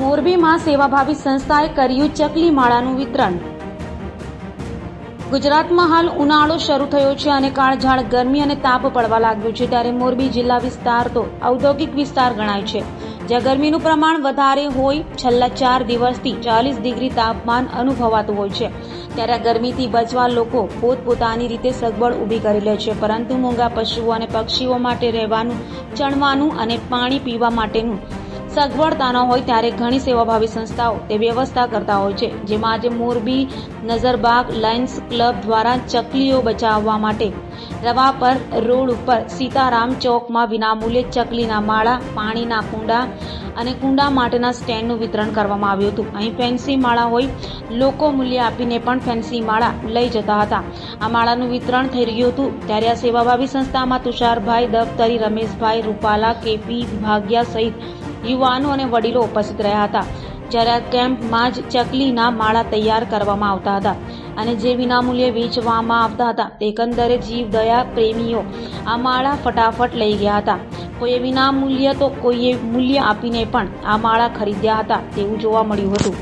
મોરબીમાં સેવાભાવી સંસ્થાએ કર્યું ચકલી માળાનું વિતરણ. ગુજરાતમાં હાલ ઉનાળો શરૂ થયો છે અને કાળઝાળ ગરમી અને તાપ પડવા લાગ્યો છે ત્યારે મોરબી જિલ્લા વિસ્તાર તો ઔદ્યોગિક વિસ્તાર ગણાય છે. જ્યાં ગરમીનું પ્રમાણ વધારે હોય, છેલ્લા ચાર દિવસથી ચાલીસ ડિગ્રી તાપમાન અનુભવાતું હોય છે. ત્યારે ગરમીથી બચવા લોકો પોતપોતાની રીતે સગવડ ઊભી કરી લે છે. પરંતુ મૂંગા પશુઓ અને પક્ષીઓ માટે રહેવાનું, ચણવાનું અને પાણી પીવા માટેનું સગવડતા ન હોય ત્યારે ઘણી સેવાભાવી સંસ્થાઓ તે વ્યવસ્થા કરતા હોય છે, જેમાં આજે મોરબી નજરબાગ લાયન્સ ક્લબ દ્વારા ચકલીઓ બચાવવા માટે રવા પર રોડ ઉપર સીતારામ ચોકમાં વિનામૂલ્યે ચકલીના માળા, પાણીના કુંડા અને કુંડા માટેના સ્ટેન્ડનું વિતરણ કરવામાં આવ્યું હતું. અહીં ફેન્સી માળા હોય, લોકો મૂલ્ય આપીને પણ ફેન્સી માળા લઈ જતા હતા. આ માળાનું વિતરણ થઈ રહ્યું હતું ત્યારે આ સેવાભાવી સંસ્થામાં તુષારભાઈ દફતરી રમેશભાઈ રૂપાલા, કેપી ભાગ્યા સહિત યુવાનો અને વડીલો ઉપસ્થિત રહ્યા હતા, જ્યારે આ કેમ્પમાં જ ચકલીના માળા તૈયાર કરવામાં આવતા હતા અને જે વિનામૂલ્યે વેચવામાં આવતા હતા એકંદરે એકંદરે જીવદયા પ્રેમીઓ આ માળા ફટાફટ લઈ ગયા હતા. કોઈએ વિનામૂલ્ય તો કોઈએ મૂલ્ય આપીને પણ આ માળા ખરીદ્યા હતા તેવું જોવા મળ્યું હતું.